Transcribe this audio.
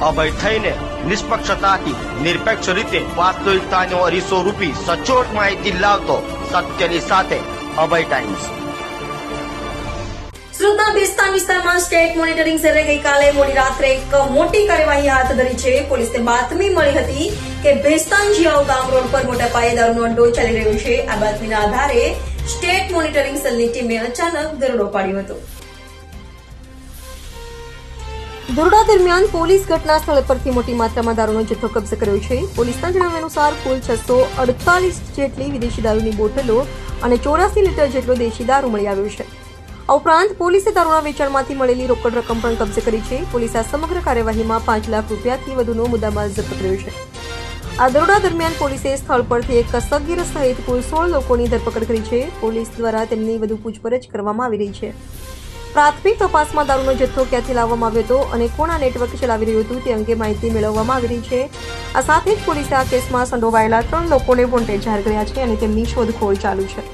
અભય થઈને નિષ્પક્ષતાથી, નિરપેક્ષ રીતે વાસ્તવિકતાનો અરીસો રૂપી સચોટ માહિતી લાવતો સત્યની સાથે અભય ટાઈમ્સ સુરતના બેસ્તાન વિસ્તારમાં સ્ટેટ મોનિટરિંગ સેલે ગઈકાલે મોડી રાત્રે એક મોટી કાર્યવાહી હાથ ધરી છે. પોલીસને બાતમી મળી હતી કે ભેસ્તાન જીયાવ ગામ રોડ પર મોટા પાયે દારૂનો અડ્ડો ચાલી રહ્યો છે. આ બાતમીના આધારે સ્ટેટ મોનિટરિંગ સેલની ટીમે અચાનક દરોડો પાડ્યો હતો. દરોડા દરમિયાન પોલીસ ઘટના સ્થળ પરથી મોટી માત્રામાં દારૂનો જથ્થો કબજે કર્યો છે. પોલીસના જણાવ્યા અનુસાર કુલ છસો અડતાલીસ જેટલી વિદેશી દારૂની બોટલો અને ચોરાસી લીટર જેટલો દેશી દારૂ મળી આવ્યો છે. આ ઉપરાંત પોલીસે દારૂના વેચાણમાંથી મળેલી રોકડ રકમ પણ કબજે કરી છે. પોલીસે આ સમગ્ર કાર્યવાહીમાં પાંચ લાખ રૂપિયાથી વધુનો મુદ્દામાલ જપ્ત કર્યો છે. આ દરોડા દરમિયાન પોલીસે સ્થળ પરથી એક સગીર સહિત કુલ સોળ લોકોની ધરપકડ કરી છે. પોલીસ દ્વારા તેમની વધુ પૂછપરછ કરવામાં આવી રહી છે. પ્રાથમિક તપાસમાં દારૂનો જથ્થો ક્યાંથી લાવવામાં આવ્યો હતો અને કોણા નેટવર્ક ચલાવી રહ્યું હતું તે અંગે માહિતી મેળવવામાં આવી રહી છે. આ સાથે જ પોલીસે આ કેસમાં સંડોવાયેલા ત્રણ લોકોને વોન્ટેડ જાહેર કર્યા છે અને તેમની શોધખોળ ચાલુ છે.